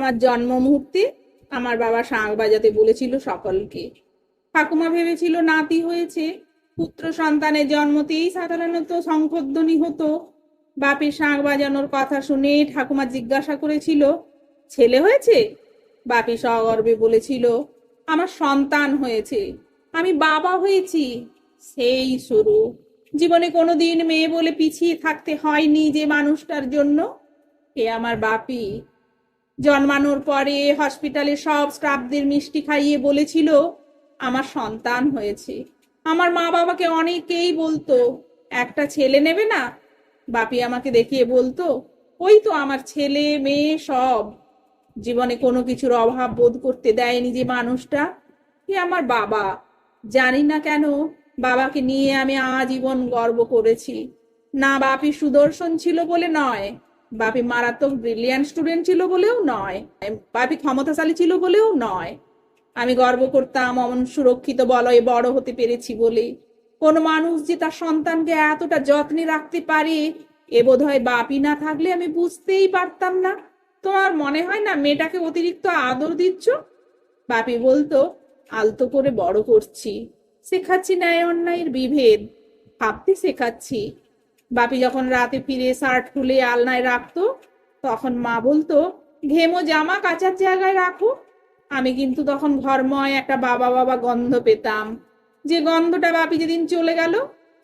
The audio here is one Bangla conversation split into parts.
আমার জন্ম মুহূর্তে আমার বাবা শাঁখ বাজাতে বলেছিল সকলকে। ঠাকুমা ভেবেছিল নাতি হয়েছে, পুত্র সন্তানের জন্মতেই সাধারণত শঙ্খধ্বনি হতো বাপের শাঁখ বাজানোর কথা শুনে ঠাকুমা জিজ্ঞাসা করেছিল, ছেলে হয়েছে? বাপি সগর্বে বলেছিল, আমার সন্তান হয়েছে, আমি বাবা হয়েছি, সেই শুরু। জীবনে কোনোদিন মেয়ে বলে পিছিয়ে থাকতে হয়নি যে মানুষটার জন্য। এ আমার বাপি। জন্মানোর পরে হসপিটালে সব স্টাফদের মিষ্টি খাইয়ে বলেছিল, আমার সন্তান হয়েছে। আমার মা বাবাকে অনেকেই বলতো, একটা ছেলে নেবে না? বাপি আমাকে দেখিয়ে বলতো, ওই তো আমার ছেলে, মেয়ে, সব। জীবনে কোনো কিছুর অভাব বোধ করতে দেয়নি যে মানুষটা। এ আমার বাবা। জানি না কেন বাবাকে নিয়ে আমি আজীবন গর্ব করেছি। না বাপি সুদর্শন ছিল বলে নয় বাপি মারাত্মক ব্রিলিয়ান্ট স্টুডেন্ট ছিল বলেও নয়। বাপি ক্ষমতাশালী ছিল বলেও নয়। আমি গর্ব করতাম, অমন সুরক্ষিত বলয়ে বড় হতে পেরেছি বলে। কোন মানুষ যে তার সন্তানকে এতটা যত্নে রাখতে পারে, এ বোধ হয় বাপি না থাকলে আমি বুঝতেই পারতাম না। তোমার মনে হয় না মেয়েটাকে অতিরিক্ত আদর দিচ্ছ? বাপি বলতো, আলতো করে বড় করছি। শেখাচ্ছি ন্যায় অন্যায়ের বিভেদ। ভাবতে শেখাচ্ছি। বাপি যখন রাতে ফিরে শার্ট খুলে আলনায় রাখতো, তখন মা বলতো, ঘেমো জামা কাচার জায়গায় রাখো। আমি কিন্তু তখন ঘরময় একটা বাবা বাবা গন্ধ পেতাম। যে গন্ধটা বাপি যেদিন চলে গেল,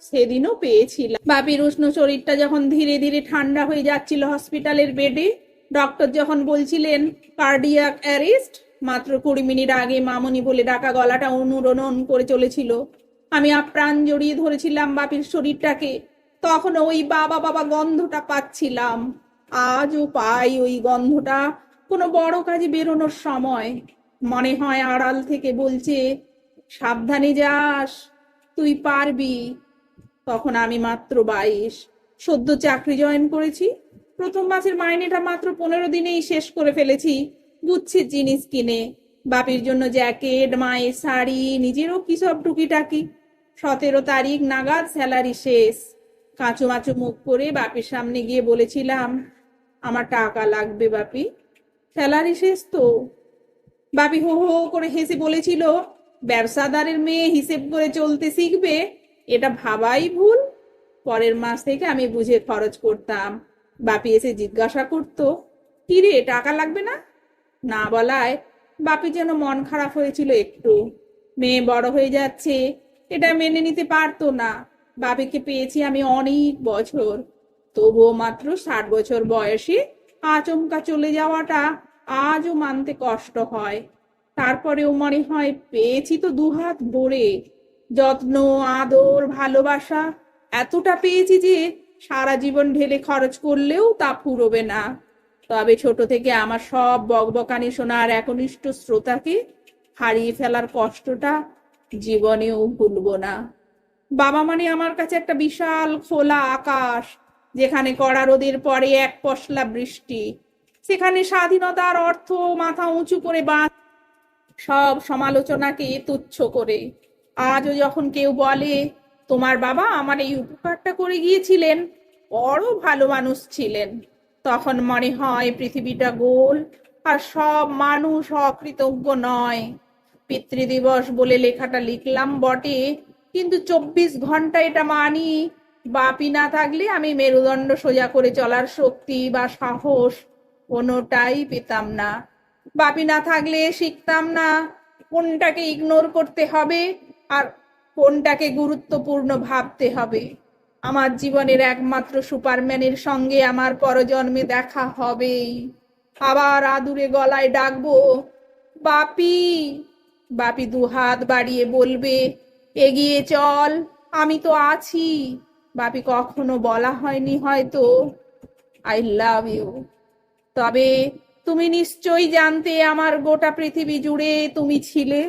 সেদিনও পেয়েছিলাম। বাপির উষ্ণ শরীরটা যখন ধীরে ধীরে ঠান্ডা হয়ে যাচ্ছিল হসপিটালের বেডে, ডক্টর যখন বলছিলেন, কার্ডিয়াক অ্যারেস্ট? মাত্র কুড়ি মিনিট আগে মামনি বলে ডাকা গলাটা অনুরণন করে চলেছিল। আমি আপ্রাণ জড়িয়ে ধরেছিলাম বাপির শরীরটাকে। তখন ওই বাবা বাবা গন্ধটা পাচ্ছিলাম। আজও পাই ওই গন্ধটা। কোনো বড় কাজে বেরোনোর সময়। মনে হয় আড়াল থেকে বলছে, সাবধানে যাস, তুই পারবি। তখন আমি মাত্র বাইশ। সদ্য চাকরি জয়েন করেছি। প্রথম মাসের মাইনেটা মাত্র পনেরো দিনেই শেষ করে ফেলেছি। গুচ্ছের জিনিস কিনে। বাপির জন্য জ্যাকেট, মায়ের শাড়ি, নিজেরও কি সব টুকিটাকি। সতেরো তারিখ নাগাদ স্যালারি শেষ। কাঁচু মাচু মুখ করে বাপির সামনে গিয়ে বলেছিলাম, আমার টাকা লাগবে বাপি, স্যালারি শেষ তো। বাপি হো হো করে হেসে বলেছিল, ব্যবসাদারের মেয়ে হিসেব করে চলতে শিখবে, এটা ভাবাই ভুল। পরের মাস থেকে আমি বুঝে খরচ করতাম। বাপি এসে জিজ্ঞাসা করতো, কি রে, টাকা লাগবে না? না বলায়, বাপি যেন মন খারাপ হয়েছিল একটু। মেয়ে বড় হয়ে যাচ্ছে, এটা মেনে নিতে পারতো না। বাপিকে পেয়েছি আমি অনেক বছর। তবুও মাত্র ষাট বছর বয়সে আচমকা চলে যাওয়াটা আজও মানতে কষ্ট হয়। তারপরেও মনে হয় পেয়েছি তো দুহাত ভরে। যত্ন, আদর, ভালোবাসা, এতটা পেয়েছি যে সারা জীবন ঢেলে খরচ করলেও তা ফুরবে না। তবে ছোট থেকে আমার সব বকবকানি শোনার একনিষ্ঠ শ্রোতাকে হারিয়ে ফেলার কষ্টটা জীবনেও ভুলবো না। বাবা মানে আমার কাছে একটা বিশাল খোলা আকাশ, যেখানে কড়া রোদের পরে এক পশলা বৃষ্টি। সেখানে স্বাধীনতার অর্থ মাথা উঁচু করে বাঁচ সব সমালোচনাকে তুচ্ছ করে। আজও যখন কেউ বলে, তোমার বাবা আমার এই উপকারটা করে গিয়েছিলেন, বড় ভালো মানুষ ছিলেন। তখন মনে হয় পৃথিবীটা গোল আর সব মানুষ অকৃতজ্ঞ নয়। পিতৃদিবস বলে লেখাটা লিখলাম বটে কিন্তু চব্বিশ ঘণ্টা এটা মানি। বাপি না থাকলে আমি মেরুদণ্ড সোজা করে চলার শক্তি বা সাহস কোনোটাই পেতাম না। বাপি না থাকলে শিখতাম না কোনটাকে ইগনোর করতে হবে আর কোনটাকে গুরুত্বপূর্ণ ভাবতে হবে। আমার জীবনের একমাত্র সুপারম্যানের সঙ্গে আমার পরজন্মে দেখা হবেই। আবার আদুরে গলায় ডাকবো, বাপি! বাপি দু হাত বাড়িয়ে বলবে এগিয়ে চল, আমি তো আছি। বাপি, কখনো বলা হয়নি হয়তো। আই লাভ ইউ তবে তুমি নিশ্চয়ই জানতে আমার গোটা পৃথিবী জুড়ে তুমি ছিলে।